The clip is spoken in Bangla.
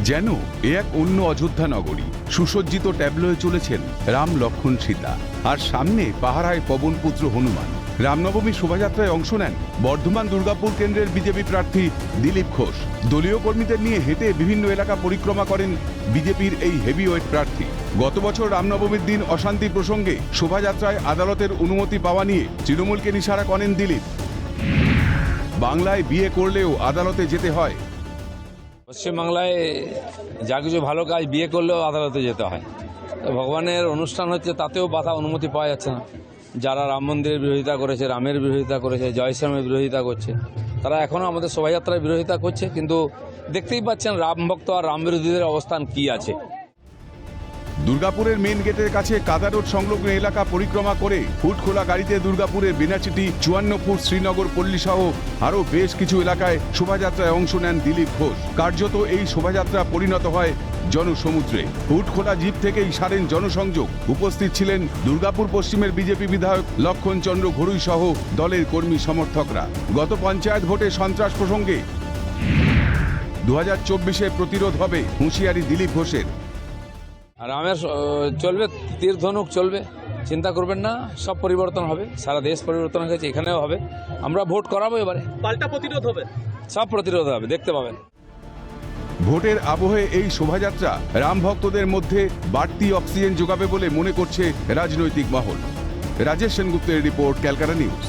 যেন এ এক অন্য অযোধ্যা নগরী। সুসজ্জিত ট্যাবলোয়ে চলেছেন রাম লক্ষণ সীতা। আর সামনে পাহারায় পবনপুত্র হনুমান। রামনবমী শোভাযাত্রায় অংশ নেন বর্ধমান দুর্গাপুর কেন্দ্রের বিজেপি প্রার্থী দিলীপ ঘোষ। দলীয় কর্মীদের নিয়ে হেঁটে বিভিন্ন এলাকা পরিক্রমা করেন বিজেপির এই হেভিওয়েট প্রার্থী। গত বছর রামনবমীর দিন অশান্তি প্রসঙ্গে শোভাযাত্রায় আদালতের অনুমতি পাওয়া নিয়ে তৃণমূলকে নিশারা করেন দিলীপ। বাংলায় বিয়ে করলেও আদালতে যেতে হয় পশ্চিমবাংলায় যা কিছু ভালো কাজ বিয়ে করলেও আদালতে যেতে হয়। ভগবানের অনুষ্ঠান হচ্ছে তাতেও বাধা অনুমতি পাওয়া যাচ্ছে না। যারা রাম মন্দিরের বিরোধিতা করেছে, রামের বিরোধিতা করেছে জয়শ্রামের বিরোধিতা করছে, তারা এখনও আমাদের শোভাযাত্রার বিরোধিতা করছে। কিন্তু দেখতেই পাচ্ছেন রাম ভক্ত আর রাম বিরোধীদের অবস্থান কি আছে। দুর্গাপুরের মেন গেটের কাছে কাদা রোড সংলগ্ন এলাকা পরিক্রমা করে ফুট খোলা গাড়িতে দুর্গাপুরের বিনাচিটি চুয়ান্নপুর শ্রীনগর পল্লী সহ আরও বেশ কিছু এলাকায় শোভাযাত্রায় অংশ নেন দিলীপ ঘোষ। কার্যত এই শোভাযাত্রা পরিণত হয় জনসমুদ্রে। ফুট খোলা জিপ থেকেই সারেন জনসংযোগ। উপস্থিত ছিলেন দুর্গাপুর পশ্চিমের বিজেপি বিধায়ক লক্ষণ চন্দ্র ঘরুই সহ দলের কর্মী সমর্থকরা। গত পঞ্চায়েত ভোটে সন্ত্রাস প্রসঙ্গে দু হাজার প্রতিরোধ হবে হুঁশিয়ারি দিলীপ ঘোষের। রামের চলবে তীর ধনুক চলবে চিন্তা করবেন না সব পরিবর্তন হবে সারা দেশ পরিবর্তন হয়ে গেছে এখানেও হবে। আমরা ভোট করাবো এবারে। পাল্টা প্রতিরোধ হবে। সব প্রতিরোধ হবে দেখতে পাবেন। ভোটের আবহে এই শোভাযাত্রা রাম ভক্তদের মধ্যে বাড়তি অক্সিজেন যোগাবে বলে মনে করছে রাজনৈতিক মহল। রাজেশ সেনগুপ্তের রিপোর্ট ক্যালকাটা নিউজ।